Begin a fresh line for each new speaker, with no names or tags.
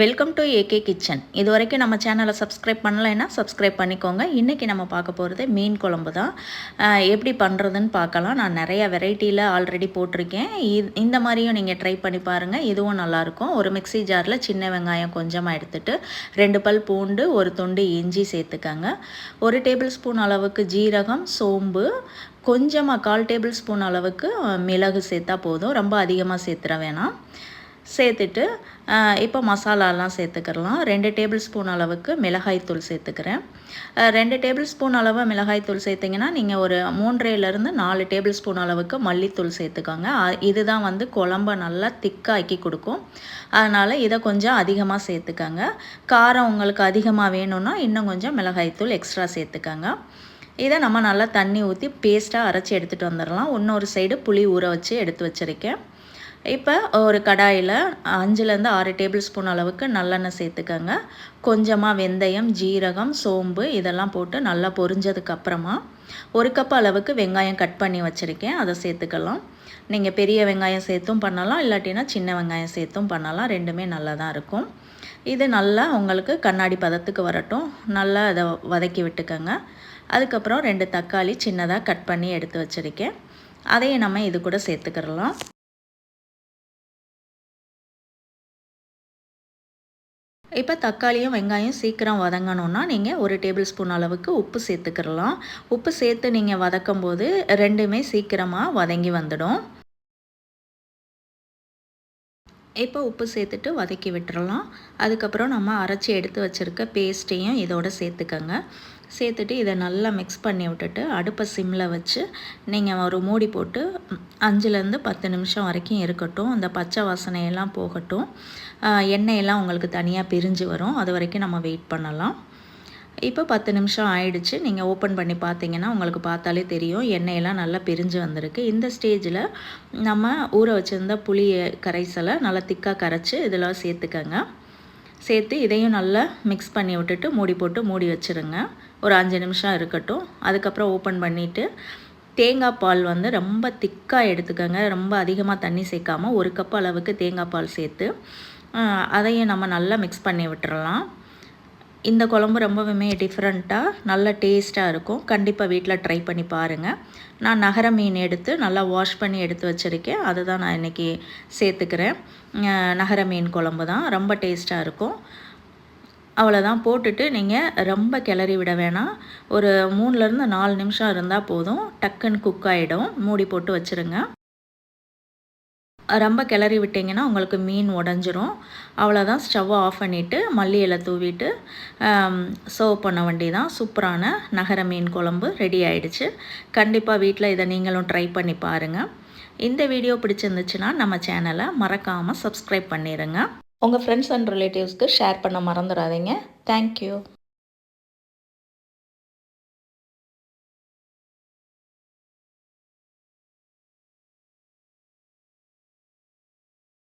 Welcome to AK kitchen இது வரைக்கும் நம்ம சேனலை சப்ஸ்கிரைப் பண்ணலைன்னா சப்ஸ்கிரைப் பண்ணிக்கோங்க. இன்றைக்கி நம்ம பார்க்க போகிறது மீன் குழம்பு தான். எப்படி பண்ணுறதுன்னு பார்க்கலாம். நான் நிறைய வெரைட்டியில் ஆல்ரெடி போட்டிருக்கேன். இந்த மாதிரியும் நீங்கள் ட்ரை பண்ணி பாருங்கள் இதுவும் நல்லாயிருக்கும் ஒரு மிக்சி ஜாரில் சின்ன வெங்காயம் கொஞ்சமாக எடுத்துகிட்டு ரெண்டு பல் பூண்டு ஒரு துண்டு இஞ்சி சேர்த்துக்கங்க. ஒரு டேபிள் ஸ்பூன் அளவுக்கு ஜீரகம் சோம்பு கொஞ்சமாக கால் டேபிள் ஸ்பூன் அளவுக்கு மிளகு சேர்த்தா போதும். ரொம்ப அதிகமாக சேர்த்துற வேணாம். சேர்த்துட்டு இப்போ மசாலாலாம் சேர்த்துக்கிறலாம். ரெண்டு டேபிள் ஸ்பூன் அளவுக்கு மிளகாய்த்தூள் சேர்த்துக்கிறேன். ரெண்டு டேபிள் ஸ்பூன் அளவு மிளகாய்த்தூள் சேர்த்திங்கன்னா நீங்கள் ஒரு மூன்றையிலேருந்து நாலு டேபிள் ஸ்பூன் அளவுக்கு மல்லித்தூள் சேர்த்துக்கோங்க. இதுதான் வந்து குழம்ப நல்லா திக்காக்கி கொடுக்கும். அதனால் இதை கொஞ்சம் அதிகமாக சேர்த்துக்கோங்க. காரம் உங்களுக்கு அதிகமாக வேணும்னா இன்னும் கொஞ்சம் மிளகாய்த்தூள் எக்ஸ்ட்ரா சேர்த்துக்கோங்க. இதை நம்ம நல்லா தண்ணி ஊற்றி பேஸ்ட்டாக அரைச்சி எடுத்துகிட்டு வந்துடலாம். இன்னொரு சைடு புளி ஊற வச்சு எடுத்து வச்சுருக்கேன். இப்போ ஒரு கடாயில் அஞ்சுலேருந்து ஆறு டேபிள் ஸ்பூன் அளவுக்கு நல்லெண்ணெய் சேர்த்துக்கோங்க. கொஞ்சமாக வெந்தயம் ஜீரகம் சோம்பு இதெல்லாம் போட்டு நல்லா பொரிஞ்சதுக்கப்புறமா ஒரு கப் அளவுக்கு வெங்காயம் கட் பண்ணி வச்சுருக்கேன். அதை சேர்த்துக்கலாம். நீங்கள் பெரிய வெங்காயம் சேர்த்தும் பண்ணலாம். இல்லாட்டினா சின்ன வெங்காயம் சேர்த்தும் பண்ணலாம். ரெண்டுமே நல்லா தான் இருக்கும். இது நல்லா உங்களுக்கு கண்ணாடி பதத்துக்கு வரட்டும். நல்லா அதை வதக்கி விட்டுக்கோங்க. அதுக்கப்புறம் ரெண்டு தக்காளி சின்னதாக கட் பண்ணி எடுத்து வச்சுருக்கேன். அதையும் நம்ம இது கூட சேர்த்துக்கிறலாம் இப்போ தக்காளியும் வெங்காயம் சீக்கிரம் வதங்கணுன்னா நீங்கள் ஒரு டேபிள் ஸ்பூன் அளவுக்கு உப்பு சேர்த்துக்கிறலாம் உப்பு சேர்த்து நீங்கள் வதக்கும் போது ரெண்டுமே சீக்கிரமாக வதங்கி வந்துடும். இப்போ உப்பு சேர்த்துட்டு வதக்கி விட்டுறலாம். அதுக்கப்புறம் நம்ம அரைச்சி எடுத்து வச்சுருக்க பேஸ்ட்டையும் இதோடு சேர்த்துக்கோங்க. சேர்த்துட்டு இதை நல்லா மிக்ஸ் பண்ணி விட்டுட்டு அடுப்பை சிம்மில் வச்சு நீங்கள் ஒரு மூடி போட்டு அஞ்சுலேருந்து பத்து நிமிஷம் வரைக்கும் இருக்கட்டும். அந்த பச்சை வாசனையெல்லாம் போகட்டும். எண்ணெயெல்லாம் உங்களுக்கு தனியாக பிரிஞ்சு வரும். அது வரைக்கும் நம்ம வெயிட் பண்ணலாம். இப்போ பத்து நிமிஷம் ஆயிடுச்சு. நீங்கள் ஓப்பன் பண்ணி பார்த்தீங்கன்னா உங்களுக்கு பார்த்தாலே தெரியும். எண்ணெயெல்லாம் நல்லா பிரிஞ்சு வந்திருக்கு. இந்த ஸ்டேஜில் நம்ம ஊற வச்சுருந்த புளி கரைசலை நல்லா திக்காக கரைச்சி இதில் சேர்த்துக்கங்க. சேர்த்து இதையும் நல்லா மிக்ஸ் பண்ணி விட்டுட்டு மூடி போட்டு மூடி வச்சுருங்க. ஒரு அஞ்சு நிமிஷம் இருக்கட்டும். அதுக்கப்புறம் ஓப்பன் பண்ணிவிட்டு தேங்காய் பால் வந்து ரொம்ப திக்காக எடுத்துக்கோங்க. ரொம்ப அதிகமாக தண்ணி சேர்க்காமல் ஒரு கப் அளவுக்கு தேங்காய் பால் சேர்த்து அதையும் நம்ம நல்லா மிக்ஸ் பண்ணி விட்டுறலாம். இந்த குழம்பு ரொம்பவுமே டிஃப்ரெண்ட்டாக நல்ல டேஸ்ட்டாக இருக்கும். கண்டிப்பாக வீட்டில் ட்ரை பண்ணி பாருங்கள் நான் நகர மீன் எடுத்து நல்லா வாஷ் பண்ணி எடுத்து வச்சுருக்கேன். அதை தான் நான் இன்றைக்கி சேர்த்துக்கிறேன். நகர மீன் குழம்பு தான். ரொம்ப டேஸ்ட்டாக இருக்கும். அவ்வளோதான் போட்டுட்டு நீங்கள் ரொம்ப கிளறி விட வேணாம். ஒரு மூணுலேருந்து நாலு நிமிஷம் இருந்தால் போதும். டக்குன்னு குக் ஆகிடும் மூடி போட்டு வச்சுருங்க. ரொம்ப கிளறி விட்டிங்கன்னா உங்களுக்கு மீன் உடஞ்சிரும். அவ்வளோதான் ஸ்டவ்வை ஆஃப் பண்ணிவிட்டு மல்லி இலை தூவிட்டு சர்வ் பண்ண வேண்டி தான் சூப்பரான நகர மீன் குழம்பு ரெடி ஆகிடுச்சு கண்டிப்பாக வீட்டில் இதை நீங்களும் ட்ரை பண்ணி பாருங்கள் இந்த வீடியோ பிடிச்சிருந்துச்சுன்னா நம்ம சேனலை மறக்காமல் சப்ஸ்கிரைப் பண்ணிடுங்க உங்கள் ஃப்ரெண்ட்ஸ் அண்ட் ரிலேட்டிவ்ஸ்க்கு ஷேர் பண்ண மறந்துடாதீங்க. தேங்க்யூ